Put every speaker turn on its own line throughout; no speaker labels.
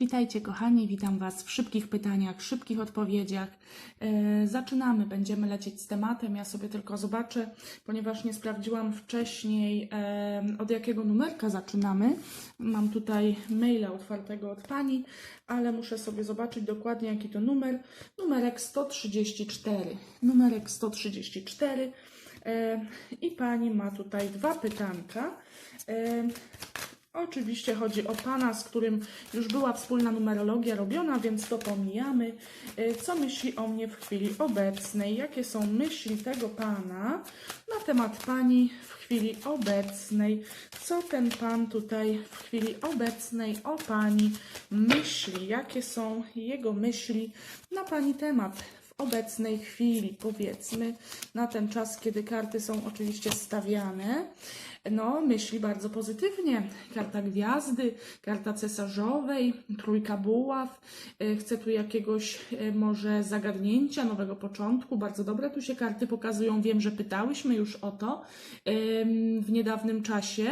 Witajcie kochani, witam Was w szybkich pytaniach, szybkich odpowiedziach. E, Zaczynamy, będziemy lecieć z tematem. Ja sobie tylko zobaczę, ponieważ nie sprawdziłam wcześniej e, od jakiego numerka zaczynamy. Mam tutaj maila otwartego od Pani, ale muszę sobie zobaczyć dokładnie jaki to numer. Numerek 134. Numerek 134. E, I Pani ma tutaj dwa pytanka. Oczywiście chodzi o pana, z którym już była wspólna numerologia robiona, więc to pomijamy. Y, Co myśli o mnie w chwili obecnej? Jakie są myśli tego pana na temat pani w chwili obecnej? Co ten pan tutaj w chwili obecnej o pani myśli? Jakie są jego myśli na pani temat? Obecnej chwili, powiedzmy, na ten czas, kiedy karty są oczywiście stawiane, no, myśli bardzo pozytywnie. Karta gwiazdy, karta cesarzowej, trójka buław. Y, Chcę tu jakiegoś y, może zagadnięcia, nowego początku. Bardzo dobre tu się karty pokazują. Wiem, że pytałyśmy już o to w niedawnym czasie.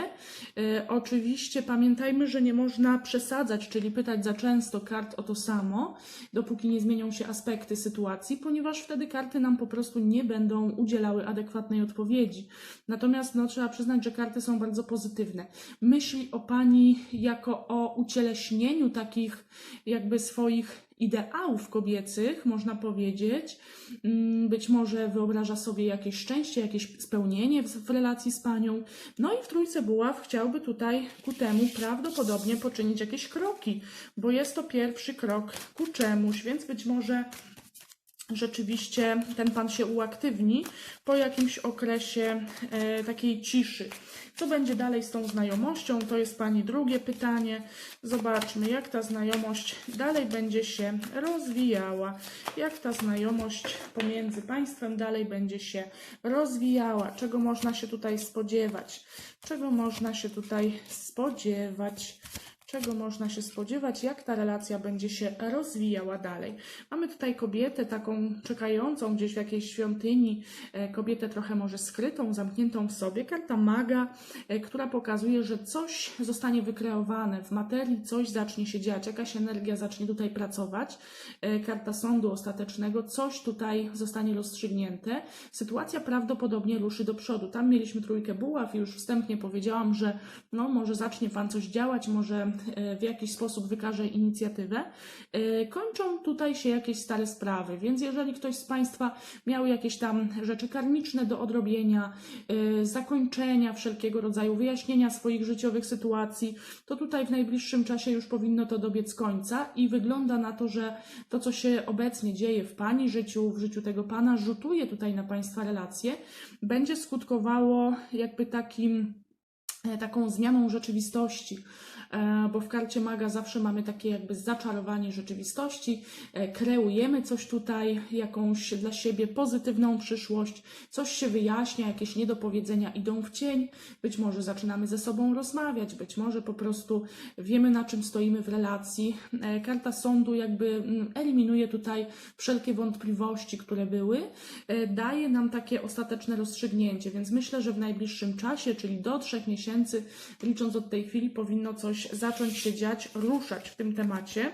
Y, Oczywiście pamiętajmy, że nie można przesadzać, czyli pytać za często kart o to samo, dopóki nie zmienią się aspekty sytuacji, ponieważ wtedy karty nam po prostu nie będą udzielały adekwatnej odpowiedzi. Natomiast no, trzeba przyznać, że karty są bardzo pozytywne. Myśli o Pani jako o ucieleśnieniu takich jakby swoich ideałów kobiecych, można powiedzieć. Mm, Być może wyobraża sobie jakieś szczęście, jakieś spełnienie w, w relacji z Panią. No i w Trójce Buław chciałby tutaj ku temu prawdopodobnie poczynić jakieś kroki, bo jest to pierwszy krok ku czemuś, więc być może rzeczywiście ten pan się uaktywni po jakimś okresie e, takiej ciszy. Co będzie dalej z tą znajomością? To jest pani drugie pytanie. Zobaczmy, jak ta znajomość dalej będzie się rozwijała. Jak ta znajomość pomiędzy państwem dalej będzie się rozwijała. Czego można się tutaj spodziewać? Czego można się tutaj spodziewać? Czego można się spodziewać, jak ta relacja będzie się rozwijała dalej. Mamy tutaj kobietę taką czekającą gdzieś w jakiejś świątyni, e, kobietę trochę może skrytą, zamkniętą w sobie, karta maga, e, która pokazuje, że coś zostanie wykreowane w materii, coś zacznie się dziać, jakaś energia zacznie tutaj pracować, E, karta sądu ostatecznego, coś tutaj zostanie rozstrzygnięte, sytuacja prawdopodobnie ruszy do przodu. Tam mieliśmy trójkę buław i już wstępnie powiedziałam, że no, może zacznie Pan coś działać, może w jakiś sposób wykaże inicjatywę. E, Kończą tutaj się jakieś stare sprawy, więc jeżeli ktoś z Państwa miał jakieś tam rzeczy karmiczne do odrobienia, e, zakończenia wszelkiego rodzaju, wyjaśnienia swoich życiowych sytuacji, to tutaj w najbliższym czasie już powinno to dobiec końca i wygląda na to, że to, co się obecnie dzieje w Pani życiu, w życiu tego Pana, rzutuje tutaj na Państwa relacje, będzie skutkowało jakby takim e, taką zmianą rzeczywistości, e, bo w karcie maga zawsze mamy takie jakby zaczarowanie rzeczywistości, e, kreujemy coś tutaj, jakąś dla siebie pozytywną przyszłość, coś się wyjaśnia, jakieś niedopowiedzenia idą w cień, być może zaczynamy ze sobą rozmawiać, być może po prostu wiemy na czym stoimy w relacji. E, Karta sądu jakby mm, eliminuje tutaj wszelkie wątpliwości, które były, e, daje nam takie ostateczne rozstrzygnięcie, więc myślę, że w najbliższym czasie, czyli do trzech miesięcy, licząc od tej chwili, powinno coś zacząć się dziać, ruszać w tym temacie.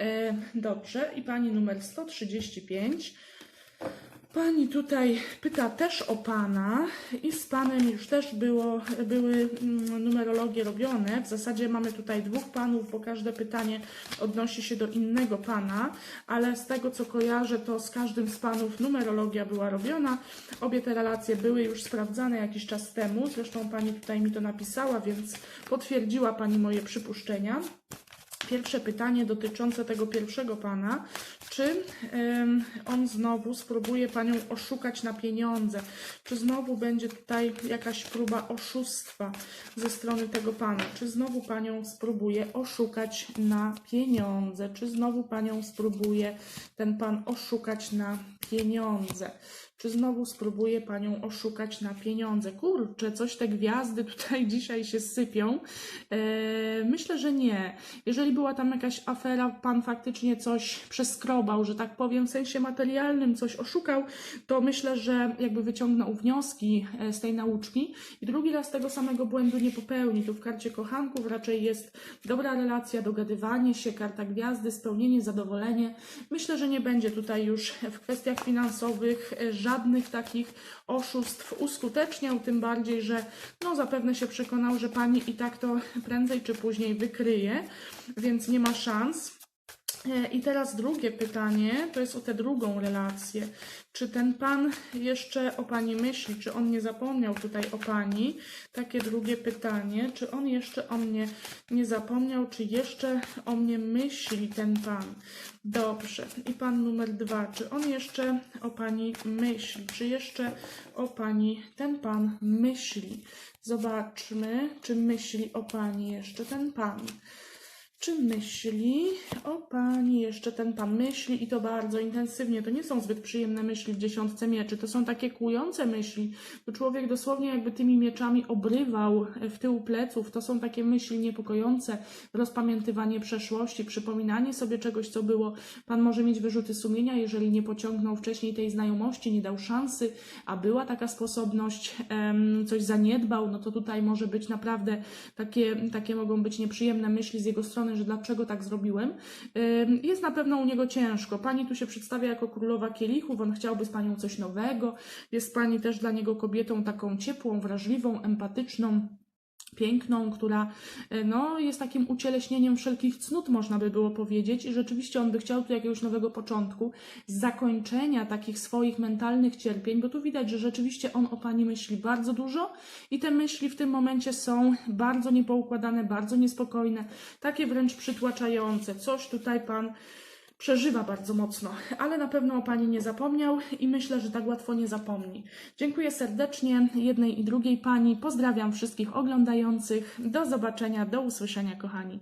E, Dobrze, i pani numer 135. Pani tutaj pyta też o pana i z panem już też było, były mm, numerologie robione. W zasadzie mamy tutaj dwóch panów, bo każde pytanie odnosi się do innego pana, ale z tego co kojarzę, to z każdym z panów numerologia była robiona. Obie te relacje były już sprawdzane jakiś czas temu. Zresztą pani tutaj mi to napisała, więc potwierdziła pani moje przypuszczenia. Pierwsze pytanie dotyczące tego pierwszego pana. Czy on znowu spróbuje panią oszukać na pieniądze? Czy znowu będzie tutaj jakaś próba oszustwa ze strony tego pana? Czy znowu panią spróbuje oszukać na pieniądze? Czy znowu panią spróbuje ten pan oszukać na pieniądze? czy znowu spróbuje panią oszukać na pieniądze? Kurczę, coś te gwiazdy tutaj dzisiaj się sypią. E, myślę, że nie. Jeżeli była tam jakaś afera, pan faktycznie coś przeskrobał, że tak powiem, w sensie materialnym, coś oszukał, to myślę, że jakby wyciągnął wnioski e, z tej nauczki i drugi raz tego samego błędu nie popełni. Tu w karcie kochanków raczej jest dobra relacja, dogadywanie się, karta gwiazdy, spełnienie, zadowolenie. Myślę, że nie będzie tutaj już w kwestiach finansowych e, żadnych takich oszustw uskuteczniał, tym bardziej, że no zapewne się przekonał, że pani i tak to prędzej czy później wykryje, więc nie ma szans. E, I teraz drugie pytanie, to jest o tę drugą relację. Czy ten pan jeszcze o pani myśli? Czy on nie zapomniał tutaj o pani? Takie drugie pytanie. Czy on jeszcze o mnie nie zapomniał? Czy jeszcze o mnie myśli ten pan? Dobrze. I pan numer dwa. Czy on jeszcze o pani myśli? Czy jeszcze o pani ten pan myśli? Zobaczmy, czy myśli o pani jeszcze ten pan. Czy myśli o pani jeszcze ten pan myśli i to bardzo intensywnie? To nie są zbyt przyjemne myśli w dziesiątce mieczy, to są takie kłujące myśli. To człowiek dosłownie jakby tymi mieczami obrywał w tył pleców. To są takie myśli niepokojące, rozpamiętywanie przeszłości, przypominanie sobie czegoś, co było. Pan może mieć wyrzuty sumienia, jeżeli nie pociągnął wcześniej tej znajomości, nie dał szansy, a była taka sposobność, coś zaniedbał, no to tutaj może być naprawdę takie, takie mogą być nieprzyjemne myśli z jego strony, że dlaczego tak zrobiłem. Jest na pewno u niego ciężko. Pani tu się przedstawia jako królowa kielichów, on chciałby z panią coś nowego. Jest pani też dla niego kobietą taką ciepłą, wrażliwą, empatyczną piękną, która e, no, jest takim ucieleśnieniem wszelkich cnót, można by było powiedzieć, i rzeczywiście on by chciał tu jakiegoś nowego początku, zakończenia takich swoich mentalnych cierpień, bo tu widać, że rzeczywiście on o pani myśli bardzo dużo i te myśli w tym momencie są bardzo niepoukładane, bardzo niespokojne, takie wręcz przytłaczające. Coś tutaj pan przeżywa bardzo mocno, ale na pewno o Pani nie zapomniał i myślę, że tak łatwo nie zapomni. Dziękuję serdecznie jednej i drugiej Pani. Pozdrawiam wszystkich oglądających. Do zobaczenia, do usłyszenia, kochani.